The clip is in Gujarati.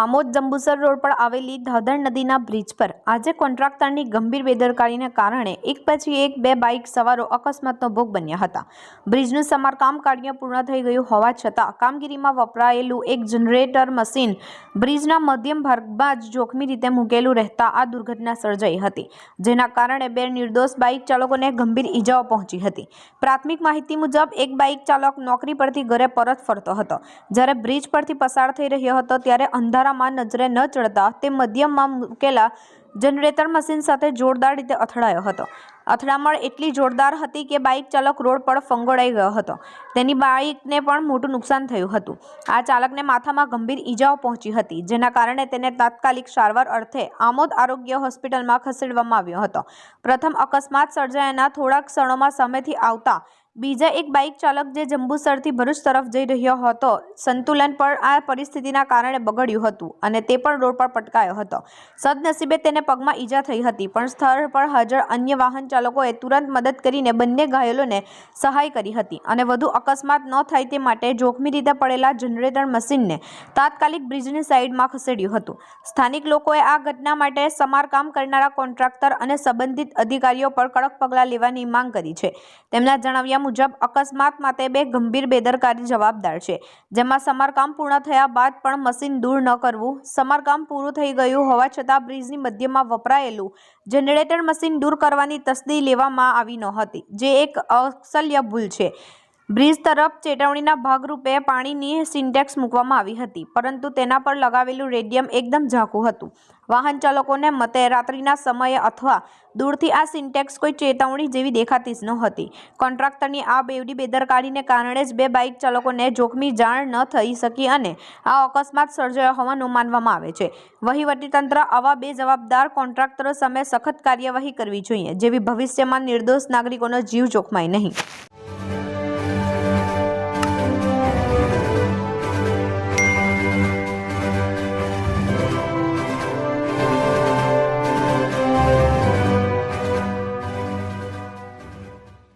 આમોદ જંબુસર રોડ પર આવેલી ધાદર નદીના બ્રિજ પર આજે કોન્ટ્રાક્ટરની ગંભીર બેદરકારીને કારણે એક પછી એક બે બાઇક સવારો અકસ્માતનો ભોગ બન્યા હતા. બ્રિજનું સમારકામ કાર્ય પૂર્ણ થઈ ગયું હોવા છતાં કામગીરીમાં વપરાયેલું એક જનરેટર મશીન બ્રિજના મધ્યમ ભાગમાં જ જોખમી રીતે મૂકેલું રહેતા આ દુર્ઘટના સર્જાઈ હતી, જેના કારણે બે નિર્દોષ બાઇક ચાલકોને ગંભીર ઈજાઓ પહોંચી હતી. પ્રાથમિક માહિતી મુજબ, એક બાઇક ચાલક નોકરી પરથી ઘરે પરત ફરતો હતો. જ્યારે બ્રિજ પરથી પસાર થઈ રહ્યો હતો, ત્યારે અંધારામાં નજરે ન ચડતા તે મધ્યમમાં મૂકેલા જનરેટર મશીન સાથે જોરદાર રીતે અથડાયો હતો. અથડામણ એટલી જોરદાર હતી કે બાઇક ચાલક રોડ પર ફંગોળાઈ ગયો હતો. તેની બાઇકને પણ મોટું નુકસાન થયું હતું. આ ચાલકને માથામાં ગંભીર ઈજાઓ પહોંચી હતી, જેના કારણે તેને તાત્કાલિક સારવાર અર્થે આમોદ આરોગ્ય હોસ્પિટલમાં ખસેડવામાં આવ્યો હતો. પ્રથમ અકસ્માત સર્જાયાના થોડાક ક્ષણોમાં સામેથી આવતા બીજા એક બાઇક ચાલક જે જંબુસરથી ભરૂચ તરફ જઈ રહ્યો હતો, સંતુલન પણ આ પરિસ્થિતિના કારણે બગડ્યું હતું અને તે પણ રોડ પર પટકાયો હતો. સદનસીબે તેને પગમાં ઈજા થઈ હતી, પણ સ્થળ પર હાજર અન્ય વાહન ચાલકોએ તુરંત મદદ કરીને બંને ઘાયલોને સહાય કરી હતી અને વધુ અકસ્માત ન થાય તે માટે જોખમી રીતે પડેલા જનરેટર મશીનને તાત્કાલિક બ્રિજની સાઇડમાં ખસેડ્યું હતું. સ્થાનિક લોકોએ આ ઘટના માટે સમારકામ કરનારા કોન્ટ્રાક્ટર અને સંબંધિત અધિકારીઓ પર કડક પગલાં લેવાની માંગ કરી છે. તેમના જણાવ્યા મુજબ અકસ્માત માટે બે ગંભીર બેદરકારી જવાબદાર છે. જેમાં સમારકામ પૂર્ણ થયા બાદ પણ મશીન દૂર ન કરવું, સમારકામ પૂરું થઈ ગયું હોવા છતાં બ્રિજની મધ્યમાં વપરાયેલું જનરેટર મશીન દૂર કરવાની તસ્દી લેવામાં આવી નહોતી જે એક અસલ્ય ભૂલ છે. બ્રિજ તરફ ચેતવણીના ભાગરૂપે પાણીની સિન્ટેક્સ મૂકવામાં આવી હતી, પરંતુ તેના પર લગાવેલું રેડિયમ એકદમ ઝાંખું હતું. વાહન ચાલકોને મતે રાત્રિના સમયે અથવા દૂરથી આ સિન્ટેક્સ કોઈ ચેતવણી જેવી દેખાતી જ નહોતી કોન્ટ્રાક્ટરની આ બેવડી બેદરકારીને કારણે જ બે બાઇક ચાલકોને જોખમી જાણ ન થઈ શકી અને આ અકસ્માત સર્જાયો હોવાનું માનવામાં આવે છે. વહીવટીતંત્ર આવા બે જવાબદાર કોન્ટ્રાક્ટરો સામે સખત કાર્યવાહી કરવી જોઈએ, જેવી ભવિષ્યમાં નિર્દોષ નાગરિકોનો જીવ જોખમાય નહીં.